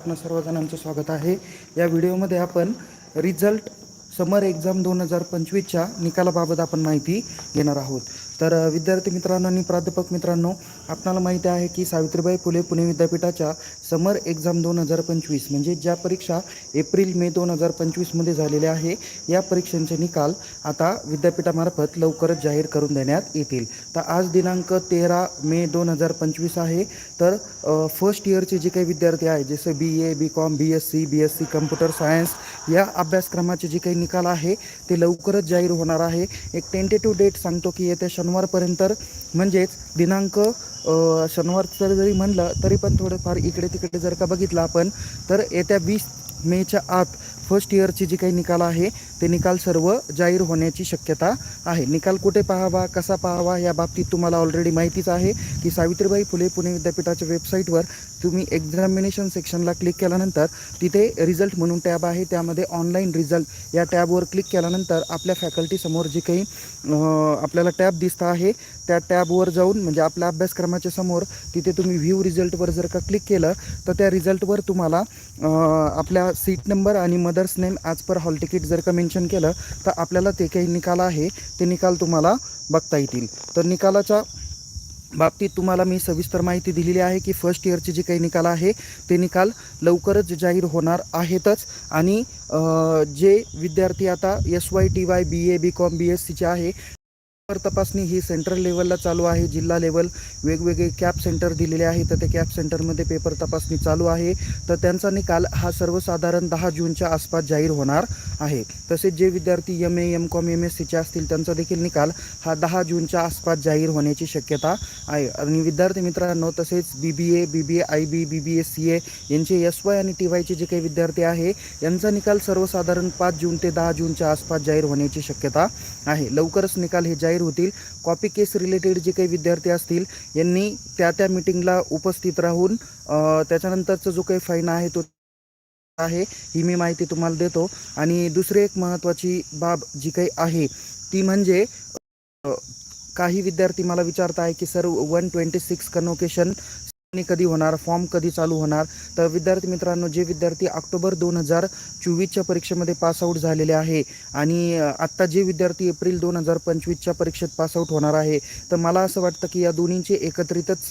आपणा सर्वजणांचं स्वागत आहे. या व्हिडिओमध्ये आपण रिझल्ट समर एक्झाम दोन हजार पंचवीसच्या निकालाबाबत आपण माहिती घेणार आहोत. तर विद्यार्थी मित्रांनो आणि प्राध्यापक मित्रांनो आपणाला माहिती आहे की सावित्रीबाई फुले पुणे विद्यापीठाच्या समर एक्झाम दोन हजार पंचवीस म्हणजे ज्या परीक्षा एप्रिल मे दोन हजार पंचवीसमध्ये झालेल्या आहे या परीक्षांचे निकाल आता विद्यापीठामार्फत लवकरच जाहीर करून देण्यात येतील. तर आज दिनांक तेरा मे दोन हजार पंचवीस आहे. तर फर्स्ट इयरचे जे काही विद्यार्थी आहे जसं B A B com B S C B S C computer science या अभ्यासक्रमाचे जे काही निकाल आहे ते लवकरच जाहीर होणार आहे. एक टेंटेटिव्ह डेट सांगतो की येत्या शनिवारपर्यंत म्हणजेच दिनांक शनिवारचं जरी म्हणलं तरी पण थोडंफार इकडे तिकडे जर का बघितलं आपण तर येत्या वीस मेच्या आत फर्स्ट इयरचे जे काही निकाल आहे ते निकाल सर्व जाहीर होण्याची शक्यता आहे. निकाल कुठे पाहावा कसा पाहावा या बाबतीत तुम्हाला ऑलरेडी माहितीच आहे की सावित्रीबाई फुले पुणे विद्यापीठाच्या वेबसाईटवर तुम्ही एक्झामिनेशन सेक्शनला क्लिक केल्यानंतर तिथे रिझल्ट म्हणून टॅब आहे. त्यामध्ये ऑनलाईन रिझल्ट या टॅबवर क्लिक केल्यानंतर आपल्या फॅकल्टीसमोर जे काही आपल्याला टॅब दिसतं आहे त्या टॅबवर जाऊन म्हणजे आपल्या अभ्यासक्रमाच्या समोर तिथे तुम्ही व्ह्यू रिझल्टवर जर का क्लिक केलं तर त्या रिझल्टवर तुम्हाला आपल्या आपला सीट नंबर आणि mother's name as per hall ticket जर का मेन्शन केलं तर आपल्याला ते काही निकाल आहे ते निकाल तुम्हाला बघता येतील. तर निकालाच्या बाबतीत तुम्हाला मी सविस्तर माहिती दिलेली आहे की फर्स्ट इयरचे जे काही निकाल आहे ते निकाल लवकरच जाहीर होणार आहेतच. आणि जे विद्यार्थी आता S Y T Y B A B com B S सीचे आहे तपासणी ही सेंट्रल लेवलला चालू आहे जिल्हा लेवल वेगवेगळे कॅप सेंटर दिलेले आहे तर त्या कॅप सेंटरमध्ये पेपर तपासणी चालू आहे. तर त्यांचा निकाल हा सर्वसाधारण दहा जूनच्या आसपास जाहीर होणार आहे. तसेच जे विद्यार्थी M A M com M S सीचे असतील त्यांचा देखील निकाल हा दहा जूनच्या आसपास जाहीर होण्याची शक्यता आहे. आणि विद्यार्थी मित्रांनो तसेच B B A B B A I B B B S C A यांचे एस वाय आणि टी वायचे जे काही विद्यार्थी आहे यांचा निकाल सर्वसाधारण पाच जून ते दहा जूनच्या आसपास जाहीर होण्याची शक्यता आहे. लवकरच निकाल हे जाहीर होतील. कॉपी केस रिलेटेड जे काही विद्यार्थी असतील यांनी त्या त्या मिटिंगला उपस्थित राहून त्याच्यानंतरचा जो काही फाईन आहे तो आहे ही मी माहिती तुम्हाला देतो. आणि दुसरी एक महत्त्वाची बाब जी काही आहे ती म्हणजे काही विद्यार्थी मला विचारत आहे की sir one twenty six convocation कधी होणार फॉर्म कधी चालू होणार? तर विद्यार्थी मित्रांनो जे विद्यार्थी ऑक्टोबर दोन हजार चोवीसच्या परीक्षेमध्ये पासआउट झालेले आहे आणि आत्ता जे विद्यार्थी एप्रिल दोन हजार पंचवीसच्या परीक्षेत पासआउट होणार आहे तर मला असं वाटतं की या दोन्हींचे एकत्रितच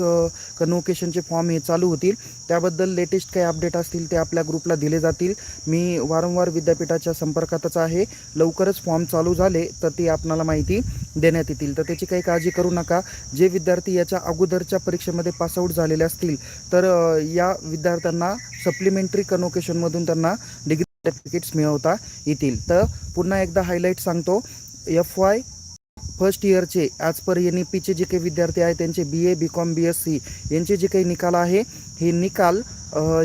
कन्वोकेशनचे फॉर्म हे चालू होतील. त्याबद्दल लेटेस्ट काही अपडेट असतील ते आपल्या ग्रुपला दिले जातील. मी वारंवार विद्यापीठाच्या संपर्कातच आहे. लवकरच फॉर्म चालू झाले तर ती आपणाला माहिती देण्यात येतील. तर त्याची काही काळजी करू नका. जे विद्यार्थी याच्या अगोदरच्या परीक्षेमध्ये पासआउट झालेले असतील तर या विद्यार्थ्यांना सप्लिमेंटरी कन्वोकेशनमधून त्यांना डिग्री सर्टिफिकेट्स मिळवता येतील. तर पुन्हा एकदा हायलाईट सांगतो. एफ वाय फर्स्ट इयरचे ॲज पर एन ई पीचे जे काही विद्यार्थी आहेत त्यांचे B A B com B S C यांचे जे काही निकाल आहे हे निकाल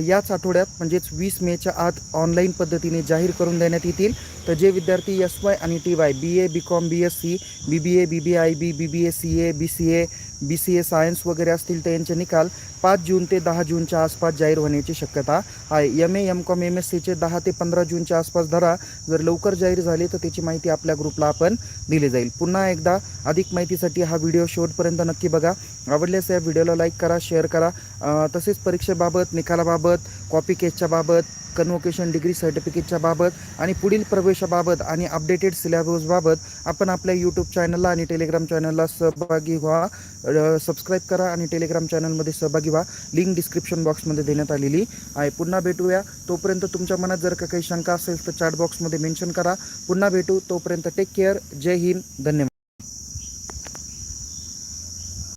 याच आठवड्यात म्हणजेच वीस मेच्या आत ऑनलाईन पद्धतीने जाहीर करून देण्यात येतील. तर जे विद्यार्थी एस वाय आणि T Y B A B com B S C B B A B B I B B B A C A B C A B C A science वगैरे असतील तर यांचे निकाल पाच जून ते दहा जूनच्या आसपास जाहीर होण्याची शक्यता आहे. M A M com M S सीचे दहा ते पंधरा जूनच्या आसपास धरा. जर लवकर जाहीर झाले तर त्याची माहिती आपल्या ग्रुपला आपण दिली जाईल. पुन्हा एकदा अधिक माहितीसाठी हा व्हिडिओ शेवटपर्यंत नक्की बघा. आवडल्यास या व्हिडिओला लाईक करा शेअर करा. तसेच परीक्षेबाबत निकाल निकालाबाबत कॉपी केसच्या बाबत कन्वोकेशन डिग्री सर्टिफिकेटच्या बाबत आणि पुढील प्रवेशाबाबत आणि अपडेटेड सिलेबसबाबत आपण आपल्या यूट्यूब चॅनलला आणि टेलिग्राम चॅनलला सहभागी व्हा. सबस्क्राईब करा आणि टेलिग्राम चॅनलमध्ये सहभागी व्हा. लिंक डिस्क्रिप्शन बॉक्समध्ये देण्यात आलेली आहे. पुन्हा भेटूया. तोपर्यंत तुमच्या मनात जर का काही शंका असेल तर चॅट बॉक्समध्ये मेन्शन करा. पुन्हा भेटू. तोपर्यंत टेक केअर जय हिंद. धन्यवाद.